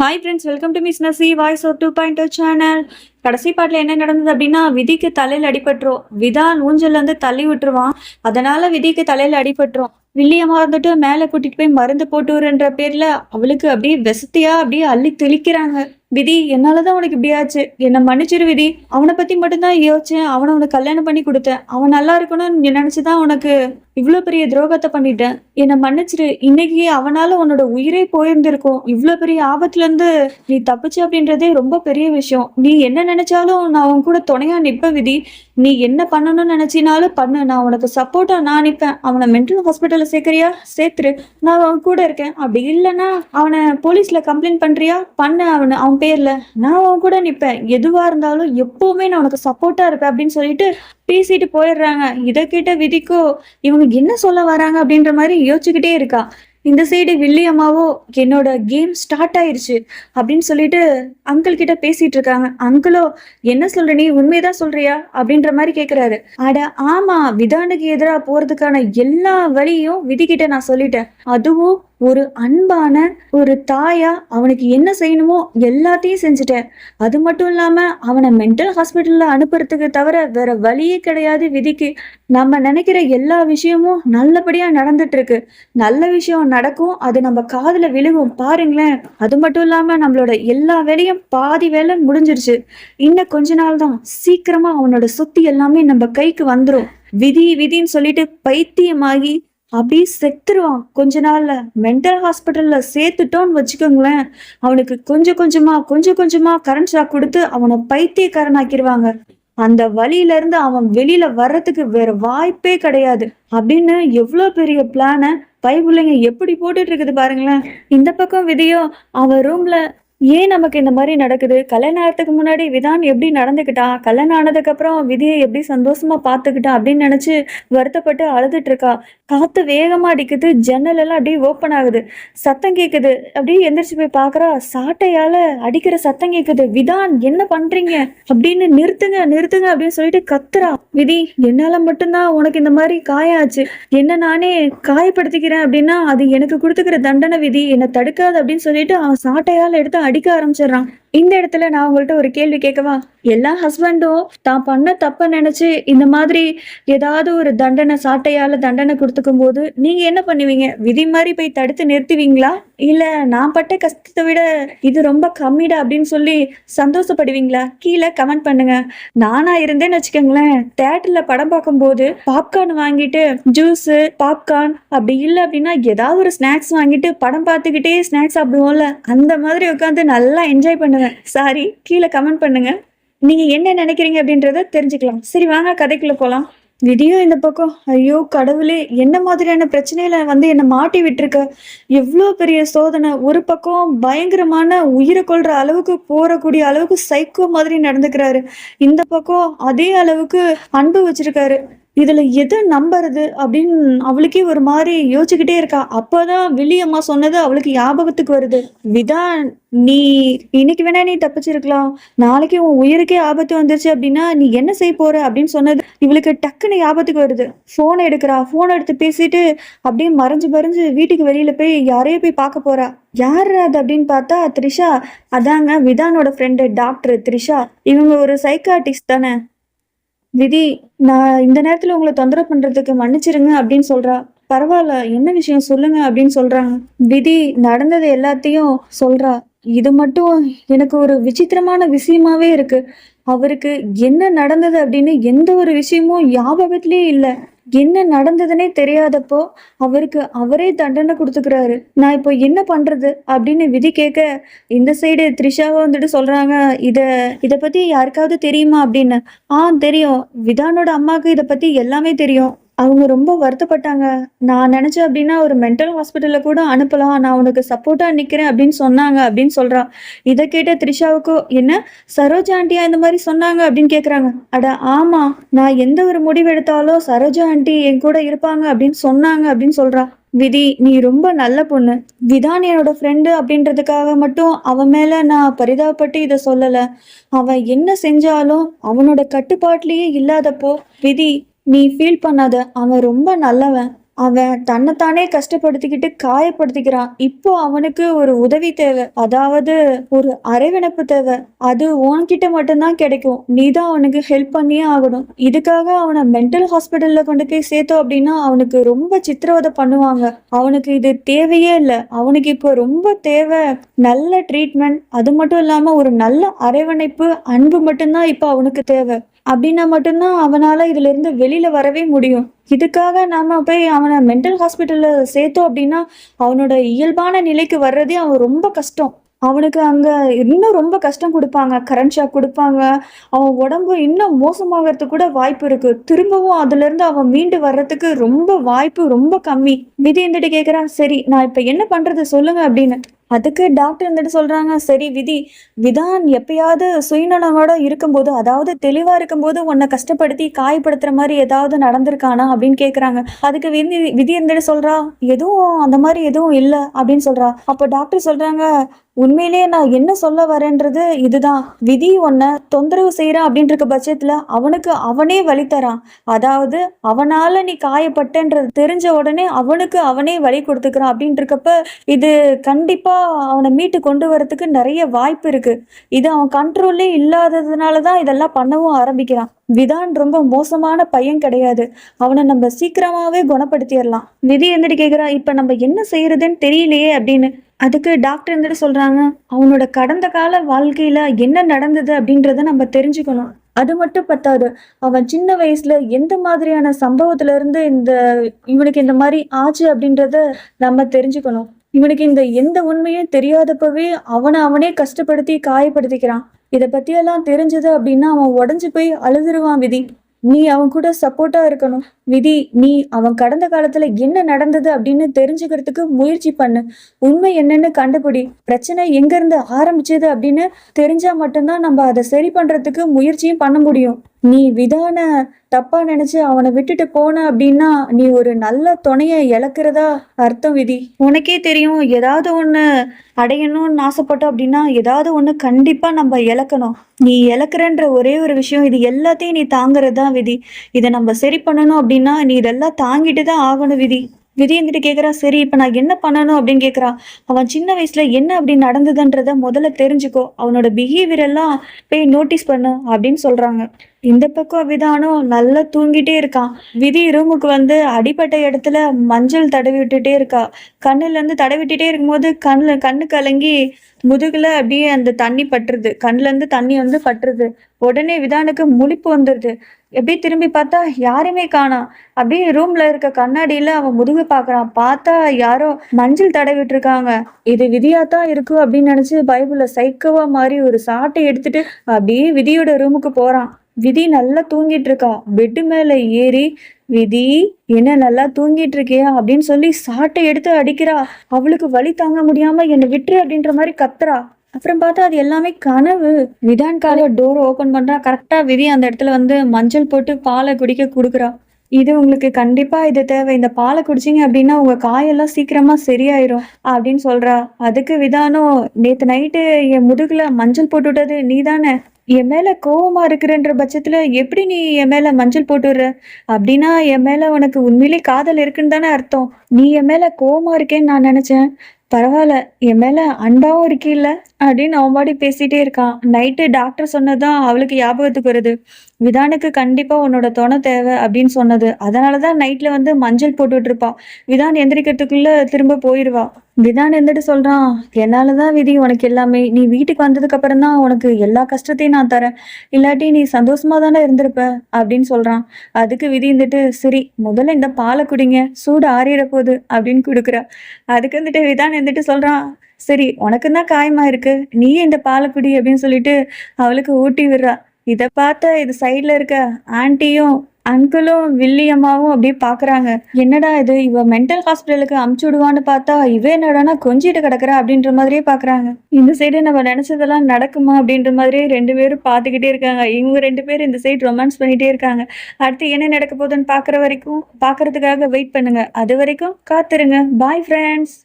Hi friends welcome to miss நசி voice ஒரு two point two channel கடைசி பாட்டில் என்ன நடந்தது அப்படின்னா விதிக்கு தலையில் அடிபட்டுரும். விதா ஊஞ்சல்ல வந்து தள்ளி விட்டுருவான். அதனால விதிக்கு தலையில் அடிபட்டுரும். வில்லியமாக இருந்துட்டு மேலே கூட்டிகிட்டு போய் மருந்து போட்டு விடுன்ற அவளுக்கு அப்படியே வெசத்தியாக அப்படியே அள்ளி தெளிக்கிறாங்க. விதி என்னாலதான் உனக்கு இப்படி ஆச்சு? என்னை மன்னிச்சிரு விதி. அவனை பத்தி மட்டும்தான் யோசிச்சேன். அவனை உனக்கு கல்யாணம் பண்ணி கொடுத்தேன். அவன் நல்லா இருக்கணும்னு நினைச்சுதான் உனக்கு இவ்வளோ பெரிய துரோகத்தை பண்ணிட்டேன். என்னை மன்னிச்சிரு. இன்னைக்கு அவனால உன்னோட உயிரே போயிருந்திருக்கும். இவ்வளோ பெரிய ஆபத்துல இருந்து நீ தப்பிச்சு அப்படின்றதே ரொம்ப பெரிய விஷயம். நீ என்ன நினைச்சாலும் நான் உன் கூட துணையா நிற்ப விதி. நீ என்ன பண்ணணும்னு நினைச்சினாலும் பண்ணு. நான் உனக்கு சப்போர்ட்டா நான் நிற்பேன் அவனை மென்டல் ஹாஸ்பிட்டல்ல சேர்க்கறியா? சேர்த்துரு. நான் அவன் கூட இருக்கேன். அப்படி இல்லைன்னா அவனை போலீஸ்ல கம்ப்ளைண்ட் பண்றியா? பண்ண அவனை. அவன் பேர்ல. நான் அவன் கூட நிப்பேன். எதுவா இருந்தாலும் எப்பவுமே நான் உனக்கு சப்போர்ட்டா இருப்பேன் அப்படின்னு சொல்லிட்டு பேசிட்டு போயிடுறாங்க. இதை கேட்ட விதிக்கோ இவங்க என்ன சொல்ல வராங்க அப்படின்ற மாதிரி யோசிச்சுக்கிட்டே இருக்கா. இந்த சைடு வில்லியம்மாவோ என்னோட கேம் ஸ்டார்ட் ஆயிருச்சு அப்படின்னு சொல்லிட்டு அங்கிள் கிட்ட பேசிட்டு இருக்காங்க. அங்கிளோ என்ன சொல்ற நீ? உண்மையதான் சொல்றியா? அப்படின்ற மாதிரி கேக்குறாரு. அட ஆமா விதானுக்கு எதிராக போறதுக்கான எல்லா வழியும் விதிக்கிட்ட நான் சொல்லிட்டேன். அதுவும் ஒரு அன்பான ஒரு தாயா அவனுக்கு என்ன செய்யணுமோ எல்லாத்தையும் செஞ்சுட்டேன். அது மட்டும் இல்லாம அவனை மென்டல் ஹாஸ்பிட்டல்ல அனுப்புறதுக்கு தவிர வேற வழியே கிடையாது விதிக்கு. நம்ம நினைக்கிற எல்லா விஷயமும் நல்லபடியா நடந்துட்டு இருக்கு நல்ல விஷயம் நடக்கும் அது நம்ம காதுல விழுகும். பாருங்களேன் அது மட்டும் இல்லாம நம்மளோட எல்லா வேலையும் பாதி வேலை முடிஞ்சிருச்சு. இன்னும் கொஞ்ச நாள் தான் சீக்கிரமா அவனோட சொத்து எல்லாமே நம்ம கைக்கு வந்துடும் விதி விதின்னு சொல்லிட்டு பைத்தியமாகி அப்படியே செத்துருவான். கொஞ்ச நாள்ல மென்டல் ஹாஸ்பிட்டல்ல சேர்த்துட்டோம்னு வச்சுக்கோங்களேன். அவனுக்கு கொஞ்சம் கொஞ்சமா கொஞ்சம் கொஞ்சமா கரண்ட் ஷாக் கொடுத்து அவனை பைத்தியக்காரன் ஆக்கிடுவாங்க அந்த வழியில இருந்து அவன் வெளியில வர்றதுக்கு வேற வாய்ப்பே கிடையாது. அப்படின்னு எவ்வளோ பெரிய பிளானை பைபிள்ளைங்க எப்படி போட்டுட்டு இருக்குது பாருங்களேன். இந்த பக்கம் விதியோ அவன் ரூம்ல ஏன் நமக்கு இந்த மாதிரி நடக்குது? கல்யாணம் ஆகிறதுக்கு முன்னாடி விதான் எப்படி நடந்துக்கிட்டான் கல்யாணம் ஆனதுக்கப்புறம் விதியை எப்படி சந்தோஷமா பார்த்துக்கிட்டான் அப்படின்னு நினைச்சு வருத்தப்பட்டு அழுதுட்டு இருக்கா காத்து வேகமா அடிக்குது. ஜன்னல் எல்லாம் அப்படியே ஓப்பன் ஆகுது. சத்தம் கேட்குது அப்படியே எந்திரிச்சு போய் பாக்குறா சாட்டையால அடிக்கிற சத்தம் கேட்குது விதான் என்ன பண்றீங்க? அப்படின்னு நிறுத்துங்க நிறுத்துங்க அப்படின்னு சொல்லிட்டு கத்துறா. விதி என்னால மட்டும்தான் உனக்கு இந்த மாதிரி காயாச்சு. என்ன நானே காயப்படுத்திக்கிறேன் அப்படின்னா அது எனக்கு கொடுத்துக்கிற தண்டனை விதி. என்னை தடுக்காது அப்படின்னு சொல்லிட்டு அவன் சாட்டையால எடுத்து அடிக்க ஆரம்பிச்சிடுறான். இந்த இடத்துல நான் உங்கள்கிட்ட ஒரு கேள்வி கேட்கவா? எல்லா ஹஸ்பண்டும் தான் பண்ண தப்ப நினைச்சு இந்த மாதிரி ஏதாவது ஒரு தண்டனை சாட்டையால தண்டனை கொடுத்துக்கும் போது நீங்க என்ன பண்ணுவீங்க? விதி மாதிரி போய் தடுத்து நிறுத்துவீங்களா? இல்ல நான் பட்ட கஷ்டத்தை விட இது ரொம்ப கம்மிடா அப்படின்னு சொல்லி சந்தோஷப்படுவீங்களா? கீழே கமெண்ட் பண்ணுங்க. நானா இருந்தேன்னு வச்சுக்கோங்களேன். தேட்டர்ல படம் பார்க்கும்போது பாப்கார்ன் வாங்கிட்டு ஜூஸ் பாப்கார்ன் அப்படி இல்லை அப்படின்னா ஏதாவது ஒரு ஸ்நாக்ஸ் வாங்கிட்டு படம் பார்த்துக்கிட்டே ஸ்நாக்ஸ் சாப்பிடுவோம்ல. அந்த மாதிரி உட்காந்து நல்லா என்ஜாய் பண்ணுவேன். சாரி கீழே கமெண்ட் பண்ணுங்க. நீங்க என்ன நினைக்கிறீங்க அப்படின்றத தெரிஞ்சுக்கலாம். சரி வாங்க கதைக்குள்ள போகலாம் விடியோ இந்த பக்கம் ஐயோ கடவுளே என்ன மாதிரியான பிரச்சனையில வந்து என்னை மாட்டி விட்டுருக்க? எவ்வளோ பெரிய சோதனை ஒரு பக்கம் பயங்கரமான உயிரை கொள்ற அளவுக்கு போறக்கூடிய அளவுக்கு சைக்கோ மாதிரி நடந்துக்கிறாரு. இந்த பக்கம் அதே அளவுக்கு அன்பு வச்சிருக்காரு. இதுல எதை நம்புறது அப்படின்னு அவளுக்கே ஒரு மாதிரி யோசிச்சுக்கிட்டே இருக்கா. அப்பதான் வில்லியம்மா சொன்னது அவளுக்கு ஞாபகத்துக்கு வருது. விதான் நீ இன்னைக்கு வேணா நீ தப்பிச்சிருக்கலாம். நாளைக்கு உன் உயிருக்கே ஆபத்து வந்துருச்சு அப்படின்னா நீ என்ன செய்ய போற அப்படின்னு சொன்னது இவளுக்கு டக்குன்னு ஞாபகத்துக்கு வருது. போன் எடுக்கிறா. போன் எடுத்து பேசிட்டு அப்படியே மறைஞ்சு மறைஞ்சு வீட்டுக்கு வெளியில போய் யாரையோ போய் பார்க்க போறா. யார் அது அப்படின்னு பார்த்தா த்ரிஷா. அதாங்க விதானோட ஃப்ரெண்டு டாக்டர் த்ரிஷா. இவங்க ஒரு சைக்காட்டிஸ்ட் தானே. விதி நான் இந்த நேரத்துல உங்களை தொந்தரவு பண்றதுக்கு மன்னிச்சிருங்க அப்படின்னு சொல்றா. பரவாயில்ல என்ன விஷயம் சொல்லுங்க அப்படின்னு சொல்றாங்க விதி நடந்தது எல்லாத்தையும் சொல்றா. இது மட்டும் எனக்கு ஒரு விசித்திரமான விஷயமாவே இருக்கு. அவருக்கு என்ன நடந்தது அப்படின்னு எந்த ஒரு விஷயமும் ஞாபகத்திலே இல்லை. என்ன நடந்ததுன்னே தெரியாதப்போ அவருக்கு அவரே தண்டனை கொடுத்துக்கிறாரு. நான் இப்போ என்ன பண்றது அப்படின்னு விதி கேட்க இந்த சைடு த்ரிஷாவை வந்துட்டு சொல்றாங்க. இத இத பத்தி யாருக்காவது தெரியுமா அப்படின்னு? ஆ தெரியும். விதானோட அம்மாவுக்கு இத பத்தி எல்லாமே தெரியும். அவங்க ரொம்ப வருத்தப்பட்டாங்க. நான் நினைச்சேன் அப்படின்னா ஒரு மென்டல் ஹாஸ்பிட்டல்ல கூட அனுப்பலாம். நான் உனக்கு சப்போர்ட்டா நிக்கிறேன் அப்படின்னு சொன்னாங்க அப்படின்னு சொல்றா. இதை கேட்ட த்ரிஷாவுக்கு என்ன? சரோஜா ஆண்டியா இந்த மாதிரி சொன்னாங்க? அப்படின்னு கேக்குறாங்க. அட ஆமா. நான் எந்த ஒரு முடிவு எடுத்தாலும் சரோஜா ஆண்டி என் கூட இருப்பாங்க அப்படின்னு சொன்னாங்க அப்படின்னு சொல்றா. விதி நீ ரொம்ப நல்ல பொண்ணு. விதான் என்னோட ஃப்ரெண்டு அப்படின்றதுக்காக மட்டும் அவன் மேல நான் பரிதாபப்பட்டு இதை சொல்லல. அவன் என்ன செஞ்சாலும் அவனோட கட்டுப்பாட்டிலேயே இல்லாதப்போ விதி நீ ஃபீல் பண்ணாத. அவன் ரொம்ப நல்லவன். அவன் தன்னைத்தானே கஷ்டப்படுத்திக்கிட்டு காயப்படுத்திக்கிறான். இப்போ அவனுக்கு ஒரு உதவி தேவை. அதாவது ஒரு அரவணைப்பு தேவை. அது உன்கிட்ட மட்டும்தான் கிடைக்கும். நீ தான் அவனுக்கு ஹெல்ப் பண்ணியே ஆகணும். இதுக்காக அவனை மென்டல் ஹாஸ்பிட்டல்ல கொண்டு போய் சேர்த்தோம் அப்படின்னா அவனுக்கு ரொம்ப சித்திரவதை பண்ணுவாங்க. அவனுக்கு இது தேவையே இல்லை. அவனுக்கு இப்போ ரொம்ப தேவை நல்ல ட்ரீட்மெண்ட் அது மட்டும் இல்லாம ஒரு நல்ல அரவணைப்பு அன்பு மட்டும்தான் இப்போ அவனுக்கு தேவை. அப்படின்னா மட்டும்தான் அவனால இதுல இருந்து வெளியில வரவே முடியும். இதுக்காக நாம போய் அவனை மென்டல் ஹாஸ்பிட்டல்ல சேர்த்தோம் அப்படின்னா அவனோட இயல்பான நிலைக்கு வர்றதே அவன் ரொம்ப கஷ்டம். அவனுக்கு அங்க இன்னும் ரொம்ப கஷ்டம் கொடுப்பாங்க. கரண்ட் ஷாக் கொடுப்பாங்க. அவன் உடம்பு இன்னும் மோசமாகறதுக்கு கூட வாய்ப்பு இருக்கு. திரும்பவும் அதுல இருந்து அவன் மீண்டு வர்றதுக்கு ரொம்ப வாய்ப்பு ரொம்ப கம்மி. விதி இருந்துட்டு கேக்குறான் சரி நான் இப்ப என்ன பண்றது? சொல்லுங்க அப்படின்னு. அதுக்கு டாக்டர் இருந்துட்டு சொல்றாங்க சரி விதி விதான் எப்பயாவது சுயநலமோட இருக்கும்போது அதாவது தெளிவா இருக்கும்போது உன்னை கஷ்டப்படுத்தி காயப்படுத்துற மாதிரி ஏதாவது நடந்திருக்கானா? அப்படின்னு கேக்குறாங்க. அதுக்கு விதி விதி இருந்துட்டு சொல்றா எதுவும் அந்த மாதிரி எதுவும் இல்லை அப்படின்னு சொல்றா. அப்போ டாக்டர் சொல்றாங்க உண்மையிலேயே நான் என்ன சொல்ல வரேன்றது இதுதான். விதி உன்னை தொந்தரவு செய்யறான் அப்படின்ற இருக்க பட்சத்துல அவனுக்கு அவனே வழி தரான். அதாவது அவனால நீ காயப்பட்டன்றது தெரிஞ்ச உடனே அவனுக்கு அவனே வழி கொடுத்துக்கிறான் அப்படின்ட்டு இருக்கப்ப இது கண்டிப்பா அவனை மீட்டு கொண்டு வரதுக்கு நிறைய வாய்ப்பு இருக்கு. இது அவன் கண்ட்ரோல்லே இல்லாததுனால தான் இதெல்லாம் பண்ணவும் ஆரம்பிக்கிறான். விதான் ரொம்ப மோசமான பையன் கிடையாது. அவனை நம்ம சீக்கிரமாகவே குணப்படுத்திடலாம். நிதி இருந்துட்டு கேட்குறா இப்போ நம்ம என்ன செய்யறதுன்னு தெரியலையே அப்படின்னு. அதுக்கு டாக்டர் இருந்துட்டு சொல்றாங்க? அவனோட கடந்த கால வாழ்க்கையில என்ன நடந்தது அப்படின்றத நம்ம தெரிஞ்சுக்கணும். அது மட்டும் பத்தாது. அவன் சின்ன வயசுல எந்த மாதிரியான சம்பவத்துல இருந்து இந்த இவனுக்கு இந்த மாதிரி ஆச்சு அப்படின்றத நம்ம தெரிஞ்சுக்கணும். இவனுக்கு இந்த எந்த உண்மையும் தெரியாதப்பவே அவனை அவனே கஷ்டப்படுத்தி காயப்படுத்திக்கிறான். இதை பத்தியெல்லாம் தெரிஞ்சது அப்படின்னா அவன் உடஞ்சு போய் அழுதுருவான் விதி. நீ அவன் கூட சப்போர்ட்டா இருக்கணும். விதி நீ அவன் கடந்த காலத்துல என்ன நடந்தது அப்படின்னு தெரிஞ்சுக்கிறதுக்கு முயற்சி பண்ணு. உண்மை என்னன்னு கண்டுபிடி. பிரச்சனை எங்க இருந்து ஆரம்பிச்சது அப்படின்னு தெரிஞ்சா மட்டும்தான் நம்ம அதை சரி பண்றதுக்கு முயற்சியும் பண்ண முடியும். நீ விதான தப்பா நினைச்சு அவனை விட்டுட்டு போன அப்படின்னா நீ ஒரு நல்ல துணைய இழக்கிறதா அர்த்தம் விதி. உனக்கே தெரியும் ஏதாவது ஒண்ணு அடையணும்னு ஆசைப்பட்டோம் அப்படின்னா ஏதாவது ஒண்ணு கண்டிப்பா நம்ம இழக்கணும். நீ இழக்கிறன்ற ஒரே ஒரு விஷயம் இது எல்லாத்தையும் நீ தாங்குறது தான் விதி. இதை நம்ம சரி பண்ணணும் அப்படின்னா நீ இதெல்லாம் தாங்கிட்டு தான் ஆகணும் விதி. விதி என்கிட்ட கேட்குறா சரி இப்போ நான் என்ன பண்ணணும்? அப்படின்னு கேட்குறா அவன் சின்ன வயசுல என்ன அப்படி நடந்ததுன்றத முதல்ல தெரிஞ்சுக்கோ. அவனோட பிஹேவியர் எல்லாம் போய் நோட்டீஸ் பண்ணு அப்படின்னு சொல்றாங்க. இந்த பக்கம் விதானம் நல்லா தூங்கிட்டே இருக்கான் விதி ரூமுக்கு வந்து அடிப்பட்ட இடத்துல மஞ்சள் தடவி விட்டுட்டே இருக்கா. கண்ணுல இருந்து தடவி விட்டுட்டே இருக்கும்போது கண்ணுல கண்ணு கலங்கி முதுகுல அப்படியே அந்த தண்ணி பட்டுருது. கண்ணுல இருந்து தண்ணி வந்து பட்டுருது. உடனே விதானுக்கு முழிப்பு வந்துடுது எப்படியே திரும்பி பார்த்தா யாருமே காணோம் அப்படியே ரூம்ல இருக்க கண்ணாடியில அவன் முதுகு பாக்குறான். பார்த்தா யாரோ மஞ்சள் தடவிட்டு இருக்காங்க இது விதியா தான் இருக்கும் அப்படின்னு நினைச்சு பைபிள்ல சைக்கோவா மாதிரி ஒரு சாட்டை எடுத்துட்டு அப்படியே விதியோட ரூமுக்கு போறான். விதி நல்லா தூங்கிட்டு இருக்கா பெட்டு மேல ஏறி விதி என்ன நல்லா தூங்கிட்டு இருக்கியா? அப்படின்னு சொல்லி சாட்டை எடுத்து அடிக்கிறா. அவளுக்கு வலி தாங்க முடியாம என்னை விட்டுரு அப்படின்ற மாதிரி கத்துறா. அப்புறம் பார்த்தா அது எல்லாமே கனவு. விதான்காக டோர் ஓபன் பண்றா. கரெக்டா விதி அந்த இடத்துல வந்து மஞ்சள் போட்டு பாலை குடிக்க கொடுக்குறா. இது உங்களுக்கு கண்டிப்பா இது தேவை. இந்த பாலை குடிச்சீங்க அப்படின்னா உங்க காயெல்லாம் சீக்கிரமா சரியாயிரும் அப்படின்னு சொல்றா. அதுக்கு விதானம் நேத்து நைட்டு என் முதுகுல மஞ்சள் போட்டு விட்டது நீதானே? என் மேல கோவமா இருக்கிறன்ற பட்சத்துல எப்படி நீ என் மேல மஞ்சள் போட்டுடுற அப்படின்னா என் மேல உனக்கு உண்மையிலே காதல் இருக்குன்னு தானே அர்த்தம். நீ என் மேல கோவமா இருக்கேன்னு நான் நினைச்சேன். பரவாயில்ல என் மேல அன்பாவும் இருக்கீல்ல? அப்படின்னு அவன் பாடி பேசிட்டே இருக்கான். நைட்டு டாக்டர் சொன்னதான் அவளுக்கு ஞாபகத்துக்கு வருது. விதானுக்கு கண்டிப்பா உன்னோட துணை தேவை அப்படின்னு சொன்னது. அதனாலதான் நைட்ல வந்து மஞ்சள் போட்டுட்டு இருப்பா. விதான் எந்திரிக்கிறதுக்குள்ள திரும்ப போயிருவா. விதான் இருந்துட்டு சொல்றான் என்னாலதான் விதி உனக்கு எல்லாமே. நீ வீட்டுக்கு வந்ததுக்கு அப்புறம் தான் உனக்கு எல்லா கஷ்டத்தையும் நான் தரேன். இல்லாட்டி நீ சந்தோஷமா தானே இருந்திருப்ப? அப்படின்னு சொல்றான். அதுக்கு விதி இருந்துட்டு சரி முதல்ல இந்த பாலை குடிங்க. சூடு ஆறிட போகுது அப்படின்னு கொடுக்குறா. அதுக்கு வந்துட்டு விதான் இருந்துட்டு சொல்றான் சரி உனக்கு தான் காயமா இருக்கு. நீயே இந்த பாலை குடி அப்படின்னு சொல்லிட்டு அவளுக்கு ஊட்டி விடுறா. இதை பார்த்த இது சைட்ல இருக்க ஆன்ட்டியும் அங்கிளும் வில்லியம்மாவும் அப்படியே பாக்குறாங்க. என்னடா இது? இவ மென்டல் ஹாஸ்பிட்டலுக்கு அமுச்சு விடுவான்னு பார்த்தா இவே என்னடானா கொஞ்சிட்டு கிடக்குறா அப்படின்ற மாதிரியே பாக்குறாங்க. இந்த சைடு நம்ம நினைச்சதெல்லாம் நடக்குமா அப்படின்ற மாதிரியே ரெண்டு பேரும் பார்த்துக்கிட்டே இருக்காங்க. இவங்க ரெண்டு பேரும் இந்த சைடு ரொமான்ஸ் பண்ணிட்டே இருக்காங்க. அடுத்து என்ன நடக்க போகுதுன்னு பாக்குற வரைக்கும் பாக்குறதுக்காக வெயிட் பண்ணுங்க. அது வரைக்கும் காத்துருங்க. Bye friends